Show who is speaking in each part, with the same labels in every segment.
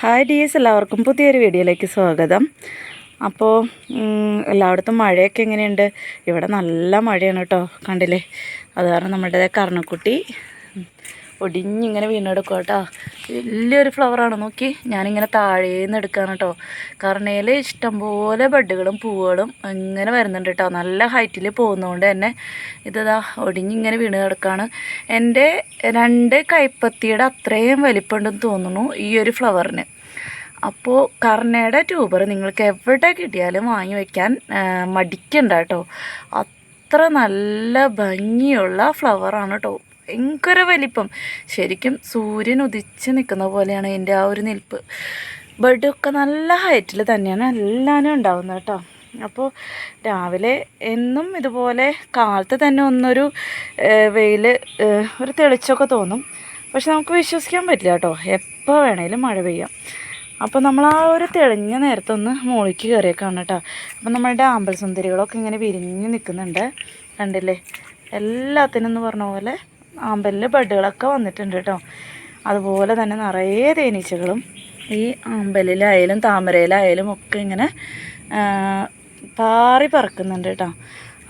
Speaker 1: Hi dears എല്ലാവർക്കും പുതിയൊരു വീഡിയോയിലേക്ക് സ്വാഗതം. അപ്പോൾ എല്ലായിടത്തും മഴയൊക്കെ എങ്ങനെയുണ്ട്? ഇവിടെ നല്ല മഴയാണ് കേട്ടോ കണ്ടില്ലേ? അത് കാരണം നമ്മുടെ കർണക്കുട്ടി. ഒടിഞ്ഞിങ്ങനെ വീണെടുക്കുക കേട്ടോ. വലിയൊരു ഫ്ലവറാണ് നോക്കി ഞാനിങ്ങനെ താഴേന്ന് എടുക്കാണ് കേട്ടോ. കർണയിൽ ഇഷ്ടംപോലെ ബഡുകളും പൂവുകളും ഇങ്ങനെ വരുന്നുണ്ട് കേട്ടോ. നല്ല ഹൈറ്റിൽ പോകുന്നതുകൊണ്ട് തന്നെ ഇതാ ഒടിഞ്ഞിങ്ങനെ വീണ് കിടക്കുകയാണ് എന്റെ രണ്ട് കൈപ്പത്തിയുടെ അത്രയും വലിപ്പമുണ്ടെന്ന് തോന്നുന്നു ഈ ഒരു ഫ്ലവറിന് അപ്പോൾ കർണയുടെ ട്യൂബർ നിങ്ങൾക്ക് എവിടെ കിട്ടിയാലും വാങ്ങി വയ്ക്കാൻ മടിക്കണ്ട കേട്ടോ. അത്ര നല്ല ഭംഗിയുള്ള ഫ്ലവറാണ് കേട്ടോ. ഭയങ്കര വലിപ്പം. ശരിക്കും സൂര്യൻ ഉദിച്ച് നിൽക്കുന്ന പോലെയാണ് എന്റെ ആ ഒരു നിൽപ്പ്. ബഡൊക്കെ നല്ല ഹൈറ്റിൽ തന്നെയാണ് എല്ലാവരും ഉണ്ടാവുന്നത് കേട്ടോ. അപ്പോൾ രാവിലെ എന്നും ഇതുപോലെ കാലത്ത് തന്നെ ഒന്നൊരു വെയിൽ ഒരു തെളിച്ചൊക്കെ തോന്നും. പക്ഷെ നമുക്ക് വിശ്വസിക്കാൻ പറ്റില്ല കേട്ടോ. എപ്പോൾ വേണേലും മഴ പെയ്യാം. അപ്പോൾ നമ്മൾ ആ ഒരു തെളിഞ്ഞ നേരത്തൊന്ന് മുകളിലേക്ക് കയറിയേക്കാണ് കേട്ടോ. അപ്പോൾ നമ്മളുടെ ആമ്പൽ സുന്ദരികളൊക്കെ ഇങ്ങനെ വിരിഞ്ഞ് നിൽക്കുന്നുണ്ട്. കണ്ടില്ലേ? എല്ലാത്തിനും എന്ന് പറഞ്ഞ പോലെ ആമ്പലിൽ ബഡുകളൊക്കെ വന്നിട്ടുണ്ട് കേട്ടോ. അതുപോലെ തന്നെ നിറയെ തേനീച്ചകളും ഈ ആമ്പലിലായാലും താമരയിലായാലും ഒക്കെ ഇങ്ങനെ പാറി പറക്കുന്നുണ്ട് കേട്ടോ.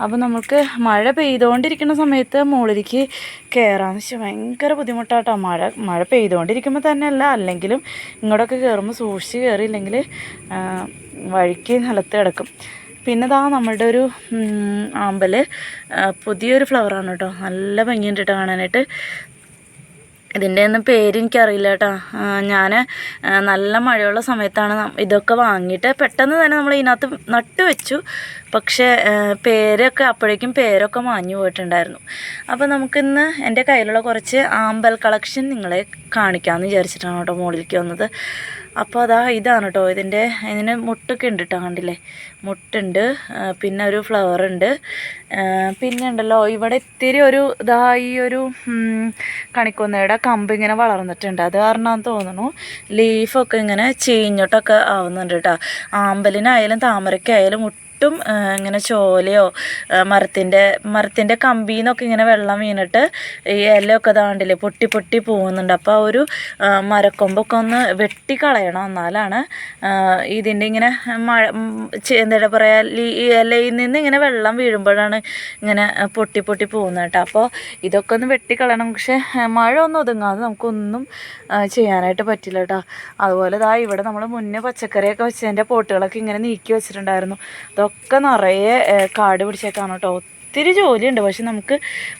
Speaker 1: അപ്പോൾ നമുക്ക് മഴ പെയ്തുകൊണ്ടിരിക്കുന്ന സമയത്ത് മുകളിലേക്ക് കയറാന്ന് വെച്ചാൽ ഭയങ്കര ബുദ്ധിമുട്ടാട്ടോ. മഴ മഴ പെയ്തുകൊണ്ടിരിക്കുമ്പോൾ തന്നെയല്ല അല്ലെങ്കിലും ഇങ്ങോട്ടൊക്കെ കയറുമ്പോൾ സൂക്ഷിച്ച് കയറിയില്ലെങ്കിൽ വഴിക്ക് നിലത്ത് കിടക്കും. പിന്നെ ഇതാ നമ്മളുടെ ഒരു ആമ്പൽ പുതിയൊരു ഫ്ലവറാണ് കേട്ടോ നല്ല ഭംഗിയുണ്ട് കേട്ടോ കാണാനായിട്ട്. ഇതിന്റെ ഒന്നും പേര് എനിക്കറിയില്ല കേട്ടോ ഞാൻ നല്ല മഴയുള്ള സമയത്താണ് ഇതൊക്കെ വാങ്ങിയിട്ട് പെട്ടെന്ന് തന്നെ നമ്മൾ ഇതിനകത്ത് നട്ടു വെച്ചു. പക്ഷേ പേരൊക്കെ അപ്പോഴേക്കും പേരൊക്കെ മാഞ്ഞു പോയിട്ടുണ്ടായിരുന്നു. അപ്പോൾ നമുക്കിന്ന് എന്റെ കയ്യിലുള്ള കുറച്ച് ആമ്പൽ കളക്ഷൻ നിങ്ങളെ കാണിക്കാമെന്ന് വിചാരിച്ചിട്ടാണ് കേട്ടോ മുകളിലേക്ക് വന്നത്. അപ്പോൾ അതാ ഇതാണ് കേട്ടോ ഇതിന്റെ ഇതിന് മുട്ടൊക്കെ ഉണ്ട് കേട്ടോ കണ്ടില്ലേ? മുട്ടുണ്ട് പിന്നെ ഒരു ഫ്ലവർ ഉണ്ട്. പിന്നെ ഉണ്ടല്ലോ ഇവിടെ ഇത്തിരി ഒരു ഇതാ ഈ ഒരു കണിക്കൊന്നയുടെ കമ്പ് ഇങ്ങനെ വളർന്നിട്ടുണ്ട്. അത് കാരണമാണെന്ന് തോന്നുന്നു ലീഫൊക്കെ ഇങ്ങനെ ചീഞ്ഞിട്ടൊക്കെ ആവുന്നുണ്ട് കേട്ടോ ആമ്പലിനായാലും താമരയ്ക്കായാലും ഒട്ടും ആ, ഇങ്ങനെ ചോലയോ മരത്തിന്റെ മരത്തിന്റെ കമ്പിയിൽ നിന്നൊക്കെ ഇങ്ങനെ വെള്ളം വീണിട്ട് ഈ ഇലയൊക്കെ താണ്ടില്ലേ പൊട്ടി പൊട്ടി പോകുന്നുണ്ട്. അപ്പോൾ ആ ഒരു മരക്കൊമ്പൊക്കെ ഒന്ന് വെട്ടിക്കളയണം എന്നാലാണ് ഇതിന്റെ ഇങ്ങനെ മഴ എന്താ പറയുക ഈ ഇലയിൽ നിന്ന് ഇങ്ങനെ വെള്ളം വീഴുമ്പോഴാണ് ഇങ്ങനെ പൊട്ടി പൊട്ടി പോകുന്നത് കേട്ടോ. അപ്പോൾ ഇതൊക്കെ ഒന്ന് വെട്ടിക്കളയണം. പക്ഷേ മഴ ഒന്നും ഒതുങ്ങാതെ നമുക്കൊന്നും ചെയ്യാനായിട്ട് പറ്റില്ല കേട്ടോ. അതുപോലെ ഇതാ ഇവിടെ നമ്മൾ മുന്നേ പച്ചക്കറിയൊക്കെ വെച്ചതിന്റെ പോട്ടുകളൊക്കെ ഇങ്ങനെ നീക്കി വെച്ചിട്ടുണ്ടായിരുന്നു. ഇതൊക്കെ നിറയെ കാട് പിടിച്ചേക്കാണ് കേട്ടോ. ഒത്തിരി ജോലിയുണ്ട് പക്ഷെ നമുക്ക്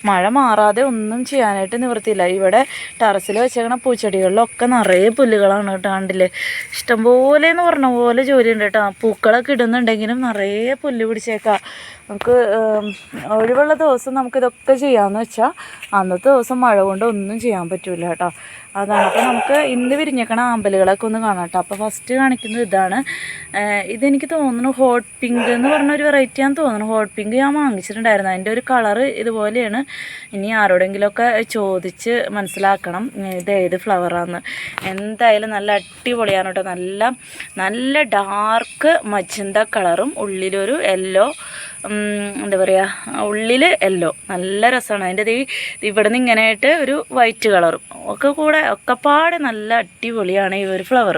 Speaker 1: മഴ മാറാതെ ഒന്നും ചെയ്യാനായിട്ട് നിവൃത്തിയില്ല. ഇവിടെ ടെറസിൽ വെച്ചേക്കണ പൂച്ചെടികളിലൊക്കെ നിറയെ പുല്ലുകളാണ് കേട്ടോ കണ്ടില്ലേ. ഇഷ്ടംപോലെ എന്ന് പറഞ്ഞ പോലെ ജോലിയുണ്ട് കേട്ടോ. പൂക്കളൊക്കെ ഇടുന്നുണ്ടെങ്കിലും നിറയെ പുല്ല് പിടിച്ചേക്കാം. നമുക്ക് ഒഴിവുള്ള ദിവസം നമുക്കിതൊക്കെ ചെയ്യാമെന്ന് വെച്ചാൽ അന്നത്തെ ദിവസം മഴ കൊണ്ട് ഒന്നും ചെയ്യാൻ പറ്റില്ല കേട്ടോ. അതാണ്. അപ്പോൾ നമുക്ക് ഇന്ന് വിരിഞ്ഞേക്കണ ആമ്പലുകളൊക്കെ ഒന്ന് കാണാം കേട്ടോ. അപ്പോൾ ഫസ്റ്റ് കാണിക്കുന്നത് ഇതാണ്. ഇതെനിക്ക് തോന്നുന്നു ഹോട്ട് പിങ്ക് എന്ന് പറഞ്ഞ ഒരു വെറൈറ്റിയാന്ന് തോന്നുന്നു. ഹോട്ട് പിങ്ക് ഞാൻ വാങ്ങിച്ചിട്ടുണ്ടായിരുന്നു. അതിന്റെ ഒരു കളറ് ഇതുപോലെയാണ്. ഇനി ആരോടെങ്കിലുമൊക്കെ ചോദിച്ച് മനസ്സിലാക്കണം. ഇത് ഏത് ഫ്ലവറാന്ന് എന്തായാലും നല്ല അടിപൊളിയാണ് കേട്ടോ. നല്ല നല്ല ഡാർക്ക് മജന്ത കളറും ഉള്ളിലൊരു യെല്ലോ എന്താ പറയുക ഉള്ളിൽ യെല്ലോ നല്ല രസമാണ് അതിന്റെ ഈ ഇവിടെ നിന്ന് ഇങ്ങനെയായിട്ട് ഒരു വൈറ്റ് കളറും ഒക്കെ കൂടെ ഒക്കെപ്പാടെ നല്ല അടിപൊളിയാണ് ഈ ഒരു ഫ്ലവർ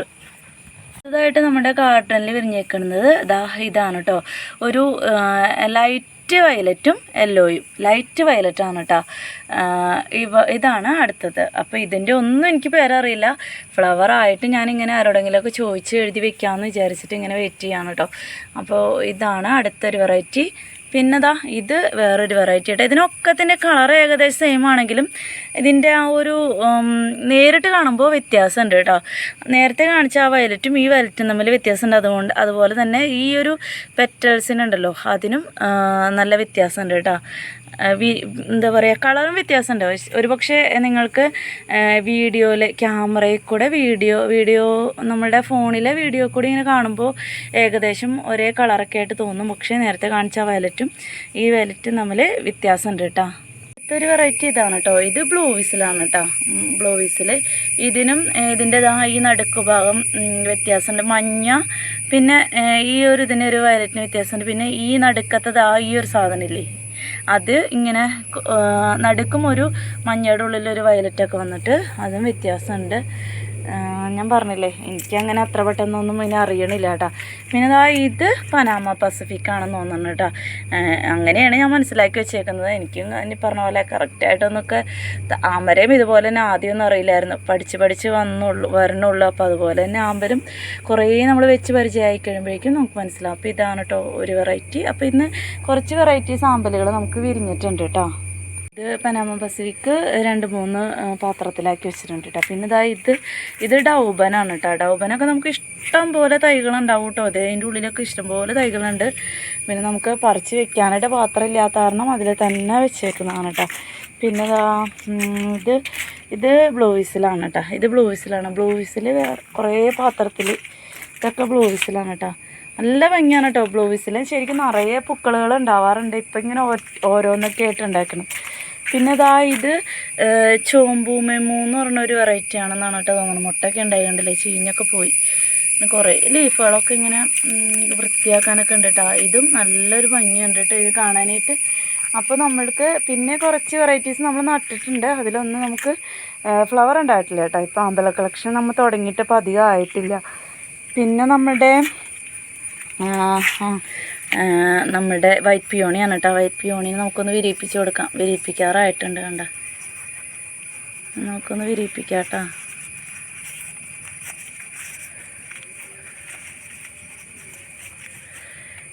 Speaker 1: അടുത്തതായിട്ട് നമ്മുടെ ഗാർഡനിൽ വിരിഞ്ഞേക്കുന്നത് ദാ ഇതാണ് കേട്ടോ ഒരു ലൈറ്റ് വയലറ്റും യെല്ലോയും. ലൈറ്റ് വയലറ്റ് ആണ് കേട്ടോ ഇവ ഇതാണ് അടുത്തത്. അപ്പോൾ ഇതിന്റെ ഒന്നും എനിക്ക് പേരറിയില്ല. ഫ്ലവർ ആയിട്ട് ഞാനിങ്ങനെ ആരോടെങ്കിലുമൊക്കെ ചോദിച്ച് എഴുതി വെക്കാമെന്ന് വിചാരിച്ചിട്ട് ഇങ്ങനെ വെയിറ്റ് ചെയ്യാണ് കേട്ടോ. അപ്പോൾ ഇതാണ് അടുത്തൊരു വെറൈറ്റി പിന്നെ ദാ ഇത് വേറൊരു വെറൈറ്റി ആയിട്ട്. ഇതിനൊക്കത്തിന്റെ കളർ ഏകദേശം സെയിം ആണെങ്കിലും ഇതിന്റെ ആ ഒരു നേരിട്ട് കാണുമ്പോൾ വ്യത്യാസമുണ്ട് കേട്ടോ. നേരത്തെ കാണിച്ച ആ വയലറ്റും ഈ വയലറ്റും തമ്മിൽ വ്യത്യാസമുണ്ട്. അതുകൊണ്ട് അതുപോലെ തന്നെ ഈ ഒരു പെറ്റൽസിനുണ്ടല്ലോ അതിനും നല്ല വ്യത്യാസമുണ്ട് കേട്ടോ. എന്താ പറയുക കളറും വ്യത്യാസമുണ്ട്. ഒരു പക്ഷേ നിങ്ങൾക്ക് വീഡിയോയിൽ ക്യാമറയിൽ കൂടെ വീഡിയോ വീഡിയോ നമ്മുടെ ഫോണിലെ വീഡിയോ കൂടി ഇങ്ങനെ കാണുമ്പോൾ ഏകദേശം ഒരേ കളറൊക്കെ ആയിട്ട് തോന്നും. പക്ഷേ നേരത്തെ കാണിച്ച വയലറ്റും ഈ വയലറ്റും തമ്മിൽ വ്യത്യാസമുണ്ട് കേട്ടോ. അടുത്തൊരു വെറൈറ്റി ഇതാണ് കേട്ടോ. ഇത് ബ്ലൂ വിസിലാണ് കേട്ടോ. ബ്ലൂ വിസിൽ ഇതിനും ഏ, ഇതിന്റെ ദാ ഈ നടുക്ക് ഭാഗം വ്യത്യാസമുണ്ട്. മഞ്ഞ പിന്നെ ഈ ഒരു ഇതിനൊരു വയലറ്റിന് വ്യത്യാസമുണ്ട്. പിന്നെ ഈ നടുക്കത്തത് ഈ ഒരു സാധനം ഇല്ലേ? അത് ഇങ്ങനെ നടുക്കും ഒരു മഞ്ഞയുടെ ഉള്ളിൽ ഒരു വയലറ്റൊക്കെ വന്നിട്ട് അതും വ്യത്യാസമുണ്ട്. ഞാൻ പറഞ്ഞില്ലേ എനിക്കങ്ങനെ അത്ര പെട്ടെന്നൊന്നും ഇനി അറിയണില്ല കേട്ടോ. പിന്നെ ഇതാ ഇത് പനാമ പസഫിക് ആണെന്ന് തോന്നുന്നു കേട്ടോ. അങ്ങനെയാണ് ഞാൻ മനസ്സിലാക്കി വെച്ചേക്കുന്നത്. എനിക്കും ഇനി പറഞ്ഞ പോലെ കറക്റ്റായിട്ടൊന്നൊക്കെ ആമരയും ഇതുപോലെ തന്നെ ആദ്യമൊന്നും അറിയില്ലായിരുന്നു. പഠിച്ച് പഠിച്ച് വന്നുള്ളൂ വരണുള്ളൂ. അപ്പോൾ അതുപോലെ തന്നെ ആമ്പലും കുറേ നമ്മൾ വെച്ച് പരിചയമായി കഴിയുമ്പോഴേക്കും നമുക്ക് മനസ്സിലാവും. അപ്പോൾ ഇതാണ് കേട്ടോ ഒരു വെറൈറ്റി അപ്പോൾ ഇന്ന് കുറച്ച് വെറൈറ്റീസ് ആമ്പലുകൾ നമുക്ക് വിരിഞ്ഞിട്ടുണ്ട് കേട്ടോ. പനാമ പസിഫിക്ക് രണ്ട് മൂന്ന് പാത്രത്തിലാക്കി വെച്ചിട്ടുണ്ട് കേട്ടോ പിന്നെ ഇതാ ഇത് ഇത് ഡൗബനാണ് കേട്ടോ ഡൗബനൊക്കെ നമുക്ക് ഇഷ്ടം പോലെ തൈകളുണ്ടാവും കേട്ടോ അതേ അതിന്റെ ഉള്ളിലൊക്കെ ഇഷ്ടം പോലെ തൈകളുണ്ട്. പിന്നെ നമുക്ക് പറിച്ച് വെക്കാനായിട്ട് പാത്രം ഇല്ലാത്ത കാരണം അതിൽ തന്നെ വെച്ചേക്കുന്നതാണ് കേട്ടോ പിന്നെ ഇതാ ഇത് ഇത് ബ്ലൂവിസിലാണ് കേട്ടോ ഇത് ബ്ലൂവിസിലാണ് വിസിലാണ്. ബ്ലൂ വിസിൽ കുറേ പാത്രത്തിൽ ഇതൊക്കെ ബ്ലൂവിസിലാണ് കേട്ടോ നല്ല ഭംഗിയാണ് കേട്ടോ ബ്ലൂ വിസിൽ ശരിക്കും നിറയെ പൂക്കളുകൾ ഉണ്ടാവാറുണ്ട്. ഇപ്പം ഇങ്ങനെ ഓരോന്നൊക്കെ ആയിട്ട് ഉണ്ടാക്കണം. പിന്നെ ഇതാ ഇത് ചോമ്പൂ മെമു എന്ന് വെറൈറ്റി ആണെന്നാണ് കേട്ടോ തോന്നുന്നത്. മുട്ടയൊക്കെ ഉണ്ടായതുകൊണ്ടല്ലേ കണ്ടില്ലേ ചീഞ്ഞൊക്കെ പോയി. പിന്നെ കുറേ ലീഫുകളൊക്കെ ഇങ്ങനെ വൃത്തിയാക്കാനൊക്കെ ഉണ്ട് കേട്ടോ. ഇതും നല്ലൊരു ഭംഗിയുണ്ട് കേട്ടോ ഇത് കാണാനായിട്ട്. അപ്പോൾ നമ്മൾക്ക് പിന്നെ കുറച്ച് വെറൈറ്റീസ് നമ്മൾ നട്ടിട്ടുണ്ട്. അതിലൊന്ന് നമുക്ക് ഫ്ലവർ ഉണ്ടായിട്ടില്ല കേട്ടോ. ഇപ്പോൾ അമ്പല കളക്ഷൻ നമ്മൾ തുടങ്ങിയിട്ട് ഇപ്പോൾ അധികം ആയിട്ടില്ല. പിന്നെ നമ്മുടെ നമ്മുടെ വൈറ്റ് പിയോണിയാണ് കേട്ടോ. വൈറ്റ് പിയോണിനെ നമുക്കൊന്ന് വിരിയിപ്പിച്ച് കൊടുക്കാം. വിരിയിപ്പിക്കാറായിട്ടുണ്ട് കണ്ട. നമുക്കൊന്ന് വിരിയിപ്പിക്കാം കേട്ടോ.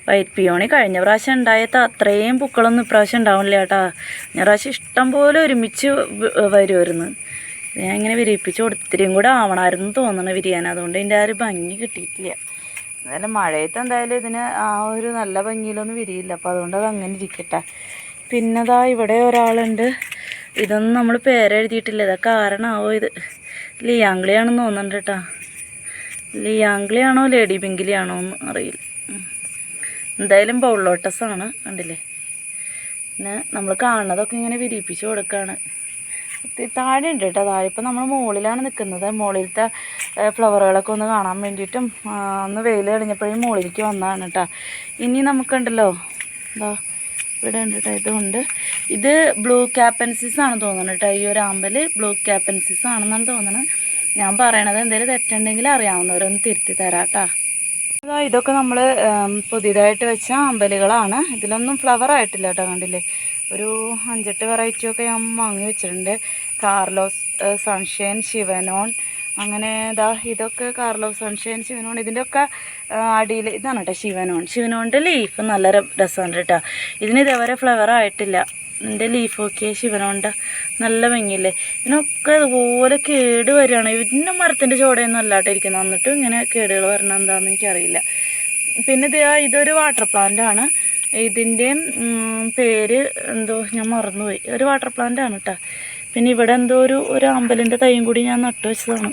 Speaker 1: വൈറ്റ് പിയോണി കഴിഞ്ഞ പ്രാവശ്യം ഉണ്ടായത് അത്രയും പൂക്കളൊന്നും ഇപ്രാവശ്യം ഉണ്ടാവില്ല കേട്ടാ. കഴിഞ്ഞ പ്രാവശ്യം ഇഷ്ടം പോലെ ഒരുമിച്ച് വരുമായിരുന്നു ഞാൻ ഇങ്ങനെ വിരിയിപ്പിച്ച് കൊടുത്തിരിയും കൂടെ ആവണമായിരുന്നു തോന്നണ വിരിയാൻ. അതുകൊണ്ട് എന്റെ ആ ഒരു ഭംഗി കിട്ടിയിട്ടില്ല. എന്തായാലും മഴയത്ത് എന്തായാലും ഇതിന് ആ ഒരു നല്ല ഭംഗിയിലൊന്നും വിരിയില്ല. അപ്പോൾ അതുകൊണ്ട് അത് അങ്ങനെ ഇരിക്കട്ടെ. പിന്നെ ദാ ഇവിടെ ഒരാളുണ്ട്. ഇതൊന്നും നമ്മൾ പേരെഴുതിയിട്ടില്ല ഇതാ കാരണമാവോ ഇത്? ലിയാംഗ്ലിയാണെന്ന് തോന്നുന്നുണ്ട് കേട്ടോ. ലിയാംഗ്ലിയാണോ ലേഡി ബിങ്കിലിയാണോ എന്ന് അറിയില്ല. എന്തായാലും ബൗളോട്ടസാണ് കണ്ടില്ലേ? പിന്നെ നമ്മൾ കാണുന്നതൊക്കെ ഇങ്ങനെ വിരിയിപ്പിച്ച് കൊടുക്കുകയാണ് താഴെ ഉണ്ട് കേട്ടോ. താഴെ ഇപ്പം നമ്മൾ മുകളിലാണ് നിൽക്കുന്നത്. മുകളിലത്തെ ഫ്ലവറുകളൊക്കെ ഒന്ന് കാണാൻ വേണ്ടിയിട്ടും ഒന്ന് വെയിൽ കഴിഞ്ഞപ്പോഴും മുകളിലേക്ക് വന്നതാണ് കേട്ടോ ഇനി നമുക്കുണ്ടല്ലോ എന്താ ഇവിടെ ഉണ്ട് കേട്ടോ ഇതുണ്ട്. ഇത് ബ്ലൂ ക്യാപ്പൻസിസ് ആണ് തോന്നുന്നത് കേട്ടോ ഈ ഒരു ആമ്പൽ ബ്ലൂ ക്യാപ്പൻസിസ് ആണെന്നാണ് തോന്നുന്നത് ഞാൻ പറയണത് എന്തെങ്കിലും തെറ്റുണ്ടെങ്കിൽ അറിയാവുന്നവരൊന്ന് തിരുത്തി തരാം കേട്ടോ ഇതൊക്കെ നമ്മൾ പുതിയതായിട്ട് വെച്ച അമ്പലുകളാണ് ഇതിലൊന്നും ഫ്ലവർ ആയിട്ടില്ല കേട്ടോ കണ്ടില്ലേ? ഒരു അഞ്ചെട്ട് വെറൈറ്റിയൊക്കെ ഞാൻ വാങ്ങി വെച്ചിട്ടുണ്ട്. കാർലോസ് സൺഷൈൻ ശിവനോൺ അങ്ങനെ ഇതാ ഇതൊക്കെ കാർലോസ് സൺഷൈൻ ശിവനോൺ ഇതിന്റെ ഒക്കെ അടിയിൽ ഇതാണ് കേട്ടോ ശിവനോൺ ശിവനോണിന്റെ ലീഫ് നല്ല രസമാണ് കേട്ടോ ഇതിന് ഇതേവരെ ഫ്ലവർ ആയിട്ടില്ല. ഇതിന്റെ ലീഫ് ഒക്കെ ശിവനോണ്ട. നല്ല ഭംഗിയില്ലേ? ഇതിനൊക്കെ അതുപോലെ കേട് വരികയാണ്. ഇതിന്റെ മരത്തിന്റെ ചോടയൊന്നും അല്ലാട്ടോ ഇരിക്കുന്നത്. എന്നിട്ടും ഇങ്ങനെ കേടുകൾ വരണം എന്താണെന്ന് എനിക്കറിയില്ല. പിന്നെ ഇത് ഇതൊരു വാട്ടർ പ്ലാന്റ് ആണ്. ഇതിന്റെ പേര് എന്തോ ഞാൻ മറന്നുപോയി. ഒരു വാട്ടർ പ്ലാന്റ് ആണ് കേട്ടോ പിന്നെ ഇവിടെ എന്തോ ഒരു ഒരു അമ്പലിന്റെ തൈയും കൂടി ഞാൻ നട്ടു വെച്ചതാണ്.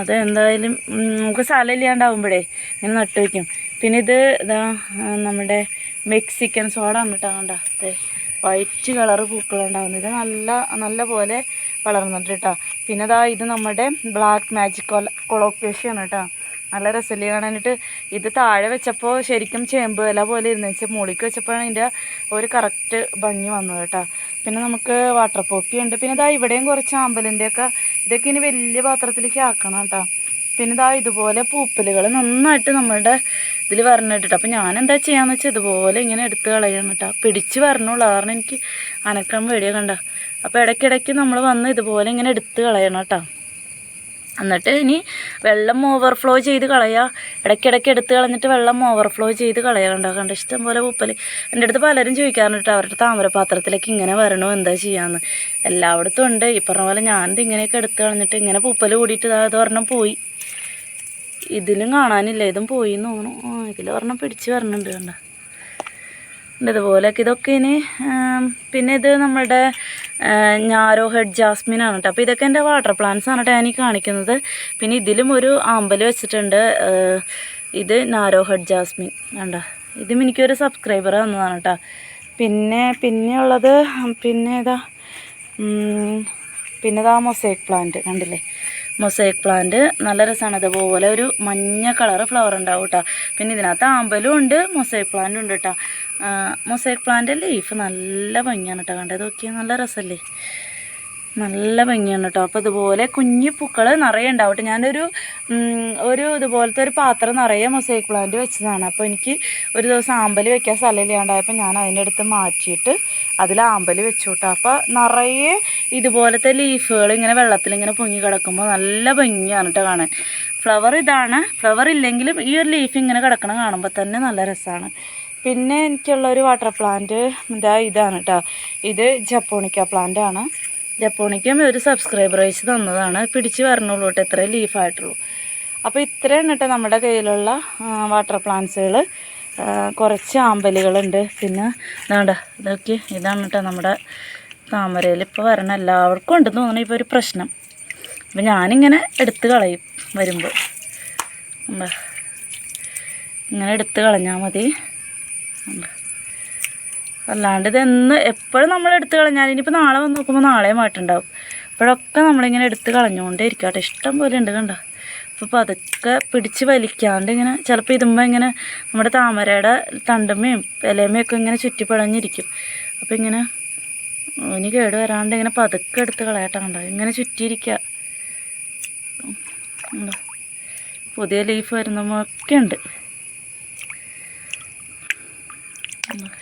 Speaker 1: അത് എന്തായാലും നമുക്ക് സ്ഥലം ഇല്ലാണ്ടാവുമ്പോഴേ ഇങ്ങനെ നട്ടു വയ്ക്കും പിന്നെ ഇത് ഇതാ നമ്മുടെ മെക്സിക്കൻ സോഡ ആണ് കേട്ടോ കണ്ട വൈറ്റ് കളറ് പൂക്കളുണ്ടാവുന്നത് ഇത് നല്ല നല്ല പോലെ വളർന്നിട്ട് കേട്ടോ. പിന്നെ ഇതാ ഇത് നമ്മുടെ ബ്ലാക്ക് മാജിക് കൊല കൊളോക്കേഷ്യാണ് കേട്ടോ. നല്ല രസമല്ലേ കാണാനായിട്ട്. ഇത് താഴെ വെച്ചപ്പോൾ ശരിക്കും ചേമ്പ് ഇല പോലെ ഇരുന്ന് വെച്ചാൽ മുകളിലേക്ക് വെച്ചപ്പോഴാണ് ഇതിന്റെ ഒരു കറക്റ്റ് ഭംഗി വന്നത് കേട്ടോ. പിന്നെ നമുക്ക് വാട്ടർ പോപ്പി ഉണ്ട്. പിന്നെ ഇതാ ഇവിടെയും കുറച്ച് ആമ്പലിന്റെയൊക്കെ ഇതൊക്കെ ഇനി വലിയ പാത്രത്തിലേക്ക് ആക്കണം കേട്ടോ. പിന്നെ ഇതാ ഇതുപോലെ പൂപ്പലുകൾ നന്നായിട്ട് നമ്മളുടെ ഇതിൽ വരണിട്ടിട്ട് അപ്പം ഞാൻ എന്താ ചെയ്യാന്ന് വെച്ചാൽ ഇതുപോലെ ഇങ്ങനെ എടുത്ത് കളയണം കേട്ടോ. പിടിച്ച് വരണുള്ളൂ. കാരണം എനിക്ക് അനക്കം പേടിയ കണ്ട. അപ്പോൾ ഇടയ്ക്കിടയ്ക്ക് നമ്മൾ വന്ന് ഇതുപോലെ ഇങ്ങനെ എടുത്ത് കളയണം കേട്ടോ. എന്നിട്ട് ഇനി വെള്ളം ഓവർഫ്ലോ ചെയ്ത് കളയുക ഇടയ്ക്കിടയ്ക്ക് എടുത്ത് കളഞ്ഞിട്ട് വെള്ളം ഓവർഫ്ലോ ചെയ്ത് കളയുക കണ്ടോ? കണ്ട? ഇഷ്ടം പോലെ പൂപ്പൽ എന്റെ അടുത്ത് പലരും ചോദിക്കാറുണ്ട് അവരുടെ താമരപാത്രത്തിലേക്ക് ഇങ്ങനെ വരണോ? എന്താ ചെയ്യാന്ന്? എല്ലായിടത്തും ഉണ്ട്. ഈ പറഞ്ഞ പോലെ ഞാനിത് ഇങ്ങനെയൊക്കെ എടുത്ത് കളഞ്ഞിട്ട് ഇങ്ങനെ പൂപ്പൽ കൂടിയിട്ട് അത് ഒരെണ്ണം പോയി. ഇതിലും കാണാനില്ല. ഇതും പോയി എന്ന് തോന്നുന്നു. ആ ഇതിൽ ഒരെണ്ണം പിടിച്ച് വരണുണ്ട് കണ്ട? ഇതുപോലെയൊക്കെ ഇതൊക്കെ ഇനി പിന്നെ ഇത് നമ്മുടെ ഞാരോ ഹെഡ് ജാസ്മിൻ ആണ് കേട്ടോ അപ്പോൾ ഇതൊക്കെ എന്റെ വാട്ടർ പ്ലാന്റ്സ് ആണ് കേട്ടോ ഞാൻ ഈ കാണിക്കുന്നത്. പിന്നെ ഇതിലും ഒരു ആമ്പൽ വെച്ചിട്ടുണ്ട്. ഇത് നാരോ ഹെഡ് ജാസ്മിൻ. കണ്ടോ? ഇതും എനിക്കൊരു സബ്സ്ക്രൈബർ തന്നതാണ് കേട്ടോ പിന്നെ പിന്നെ ഉള്ളത് പിന്നെ ഇതാ പിന്നെ ഇതാ മൊസൈക്ക് പ്ലാന്റ് കണ്ടില്ലേ? മൊസൈക്ക് പ്ലാന്റ് നല്ല രസമാണ് അതുപോലെ ഒരു മഞ്ഞ കളർ ഫ്ലവർ ഉണ്ടാവും കേട്ടോ പിന്നെ ഇതിനകത്ത് ആമ്പലും ഉണ്ട് മൊസൈക്ക് പ്ലാന്റും ഉണ്ട് കേട്ടോ മൊസൈക്ക് പ്ലാന്റ് ലീഫ് നല്ല ഭംഗിയാണ് കേട്ടോ കണ്ടത് നോക്കിയാൽ നല്ല രസമല്ലേ നല്ല ഭംഗിയാണ് കേട്ടോ അപ്പോൾ ഇതുപോലെ കുഞ്ഞു പൂക്കൾ നിറയെ ഉണ്ടാവും ഞാനൊരു ഒരു ഇതുപോലത്തെ ഒരു പാത്രം നിറയെ മൊസൈക്ക് പ്ലാന്റ് വെച്ചതാണ്. അപ്പോൾ എനിക്ക് ഒരു ദിവസം ആമ്പൽ വെക്കാൻ സ്ഥലമില്ലാണ്ടായപ്പോൾ ഞാൻ അതിന്റെ അടുത്ത് മാറ്റിയിട്ട് അതിൽ ആമ്പൽ വെച്ചു കേട്ടോ അപ്പോൾ നിറയെ ഇതുപോലത്തെ ലീഫുകൾ ഇങ്ങനെ വെള്ളത്തിൽ ഇങ്ങനെ പൊങ്ങി കിടക്കുമ്പോൾ നല്ല ഭംഗിയാണ് കേട്ടോ കാണാൻ. ഫ്ലവർ ഇതാണ്. ഫ്ലവർ ഇല്ലെങ്കിലും ഈ ഒരു ലീഫ് ഇങ്ങനെ കിടക്കണം കാണുമ്പോൾ തന്നെ നല്ല രസമാണ് പിന്നെ എനിക്കുള്ള ഒരു വാട്ടർ പ്ലാന്റ് ഇതാ ഇതാണ് കേട്ടോ ഇത് ജപ്പോണിക്ക പ്ലാന്റ് ആണ്. ജപ്പോണിക്കം ഒരു സബ്സ്ക്രൈബർ അയച്ച് തന്നതാണ്. പിടിച്ച് വരണുള്ളൂ കേട്ടോ ഇത്രയും ലീഫായിട്ടുള്ളൂ അപ്പോൾ ഇത്രയാണ് കേട്ടോ നമ്മുടെ കയ്യിലുള്ള വാട്ടർ പ്ലാന്റ്സുകൾ കുറച്ച് ആമ്പലുകളുണ്ട്. പിന്നെ ഇതാണ്ട ഇതൊക്കെ ഇതാണ് കേട്ടോ നമ്മുടെ താമരയിൽ ഇപ്പോൾ വരണ എല്ലാവർക്കും ഉണ്ടെന്ന് തോന്നുന്നു ഇപ്പോൾ ഒരു പ്രശ്നം. അപ്പം ഞാനിങ്ങനെ എടുത്ത് കളയും വരുമ്പോൾ ഇങ്ങനെ എടുത്ത് കളഞ്ഞാൽ മതി. ഉണ്ട്. അല്ലാണ്ട് ഇതെന്ന് എപ്പോഴും നമ്മൾ എടുത്ത് കളഞ്ഞാൽ ഇനിയിപ്പോൾ നാളെ വന്ന് നോക്കുമ്പോൾ നാളെയും മാറ്റുണ്ടാവും. ഇപ്പോഴൊക്കെ നമ്മളിങ്ങനെ എടുത്ത് കളഞ്ഞുകൊണ്ടേ ഇരിക്കാം കേട്ടോ ഇഷ്ടം പോലെ ഉണ്ട് കണ്ടോ? അപ്പോൾ പതുക്കെ പിടിച്ച് വലിക്കാണ്ട് ഇങ്ങനെ ചിലപ്പോൾ ഇതുമ്പോൾ ഇങ്ങനെ നമ്മുടെ താമരയുടെ തണ്ടുമ്മയും ഇലമയും ഒക്കെ ഇങ്ങനെ ചുറ്റിപ്പടഞ്ഞിരിക്കും അപ്പോൾ ഇങ്ങനെ ഇനി കേട് വരാണ്ട് ഇങ്ങനെ പതുക്കെ എടുത്ത് കളയട്ടെ കണ്ടോ? ഇങ്ങനെ ചുറ്റിയിരിക്കുക പുതിയ ലീഫ് വരുന്നതൊക്കെ ഉണ്ട്.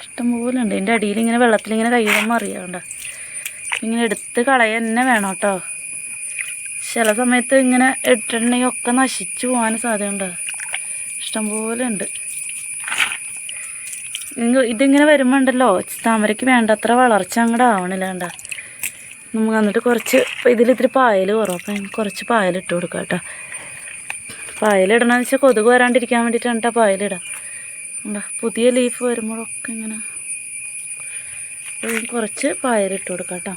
Speaker 1: ഇഷ്ടംപോലെ ഉണ്ട് ഇതിന്റെ അടിയിൽ ഇങ്ങനെ വെള്ളത്തിൽ ഇങ്ങനെ കൈയിടുമ്പോൾ അറിയാണ്ട. ഇങ്ങനെ എടുത്ത് കളയ തന്നെ വേണം കേട്ടോ. ചില സമയത്ത് ഇങ്ങനെ ഇട്ടിട്ടുണ്ടെങ്കിൽ ഒക്കെ നശിച്ചു പോകാൻ സാധ്യതയുണ്ട്. ഇഷ്ടംപോലെ ഉണ്ട് ഇതിങ്ങനെ വരുമ്പോൾ ഉണ്ടല്ലോ താമരയ്ക്ക് വേണ്ടത്ര വളർച്ച അങ്ങോട്ട് ആവണില്ല കണ്ട. നമുക്ക് എന്നിട്ട് കുറച്ച് ഇതിൽ ഇത്തിരി പായൽ കുറവ്. അപ്പം ഞാൻ കുറച്ച് പായൽ ഇട്ട് കൊടുക്കാം കേട്ടോ. പായലിടണമെന്ന് വെച്ചാൽ കൊതുക് വരാണ്ടിരിക്കാൻ വേണ്ടിയിട്ടാണ് കേട്ടോ പായലിടാം എന്താ പുതിയ ലീഫ് വരുമ്പോഴൊക്കെ ഇങ്ങനെ കുറച്ച് പായലിട്ട് കൊടുക്കാം കേട്ടോ.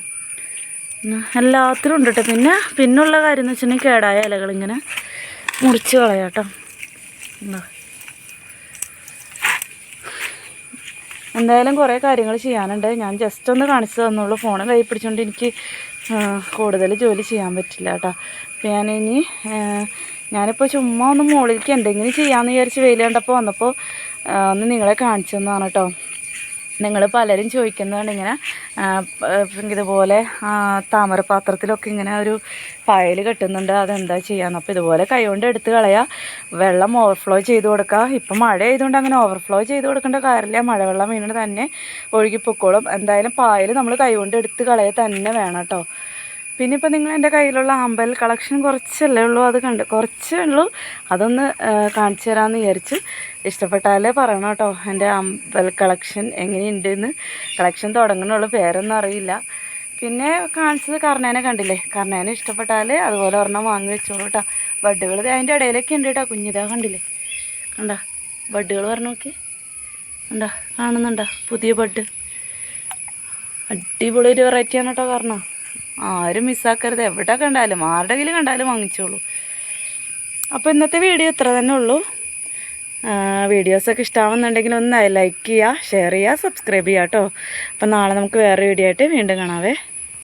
Speaker 1: എല്ലാത്തിലും ഉണ്ട് കേട്ടോ. പിന്നെ പിന്നുള്ള കാര്യം എന്ന് വെച്ചിട്ടുണ്ടെങ്കിൽ കേടായ ഇലകൾ ഇങ്ങനെ മുറിച്ച് കളയാം കേട്ടോ. എന്താ? എന്തായാലും കുറേ കാര്യങ്ങൾ ചെയ്യാനുണ്ട്. ഞാൻ ജസ്റ്റ് ഒന്ന് കാണിച്ചു തന്നുള്ളൂ. ഫോൺ കൈ പിടിച്ചുകൊണ്ട് എനിക്ക് കൂടുതൽ ജോലി ചെയ്യാൻ പറ്റില്ല കേട്ടോ. അപ്പോൾ ഞാനിനി ഞാനിപ്പോൾ ചുമ്മാ ഒന്ന് മുകളിലേക്ക് എന്തെങ്കിലും ചെയ്യാമെന്ന് വിചാരിച്ച് വെയിൽ കണ്ടപ്പോൾ വന്നപ്പോൾ ഒന്ന് നിങ്ങളെ കാണിച്ചു തന്നതാണ് കേട്ടോ നിങ്ങൾ പലരും ചോദിക്കുന്നതാണ് ഇങ്ങനെ ഇതുപോലെ താമരപാത്രത്തിലൊക്കെ ഇങ്ങനെ ഒരു പായൽ കെട്ടുന്നുണ്ട് അതെന്താ ചെയ്യാന്ന്. അപ്പോൾ ഇതുപോലെ കൈകൊണ്ട് എടുത്ത് കളയുക വെള്ളം ഓവർഫ്ലോ ചെയ്ത് കൊടുക്കുക ഇപ്പം മഴ ആയതുകൊണ്ട് അങ്ങനെ ഓവർഫ്ലോ ചെയ്ത് കൊടുക്കേണ്ട കാര്യമില്ല. മഴവെള്ളം വീണിട്ട് തന്നെ ഒഴുകിപ്പോക്കോളും. പൊക്കോളും എന്തായാലും പായൽ നമ്മൾ കൈകൊണ്ട് എടുത്ത് കളയുക തന്നെ വേണം കേട്ടോ പിന്നെ ഇപ്പം നിങ്ങൾ എന്റെ കയ്യിലുള്ള അമ്പൽ കളക്ഷൻ കുറച്ചല്ലേ ഉള്ളൂ അത് കണ്ട് കുറച്ചേ ഉള്ളൂ. അതൊന്ന് കാണിച്ചു തരാമെന്ന് വിചാരിച്ചു ഇഷ്ടപ്പെട്ടാലേ പറയണം കേട്ടോ. എന്റെ അമ്പൽ കളക്ഷൻ എങ്ങനെയുണ്ടെന്ന്. കളക്ഷൻ തുടങ്ങണുള്ളൂ പേരൊന്നും അറിയില്ല. പിന്നെ കാണിച്ചത് കർണേനെ കണ്ടില്ലേ? കർണേനെ ഇഷ്ടപ്പെട്ടാൽ അതുപോലെ ഒരെണ്ണം വാങ്ങി വെച്ചോളൂ കേട്ടോ. ബഡ്ഡുകൾ അതിന്റെ ഇടയിലൊക്കെ ഉണ്ട് കേട്ടോ കുഞ്ഞിതാ കണ്ടില്ലേ? കണ്ട? ബഡ്ഡുകൾ പറഞ്ഞു നോക്കി കണ്ട? കാണുന്നുണ്ടോ? പുതിയ ബഡ് അടിപൊളി ഒരു വെറൈറ്റിയാണ് കേട്ടോ കാരണം ആരും മിസ്സാക്കരുത്. എവിടെ കണ്ടാലും ആരുടെ കയ്യിൽ കണ്ടാലും വാങ്ങിച്ചോളൂ. അപ്പോൾ ഇന്നത്തെ വീഡിയോ ഇത്ര തന്നെ ഉള്ളൂ. വീഡിയോസൊക്കെ ഇഷ്ടമാവുന്നുണ്ടെങ്കിൽ ഒന്ന് ലൈക്ക് ചെയ്യുക ഷെയർ ചെയ്യുക സബ്സ്ക്രൈബ് ചെയ്യുക കേട്ടോ അപ്പോൾ നാളെ നമുക്ക് വേറെ വീഡിയോ ആയിട്ട് വീണ്ടും കാണാവേ.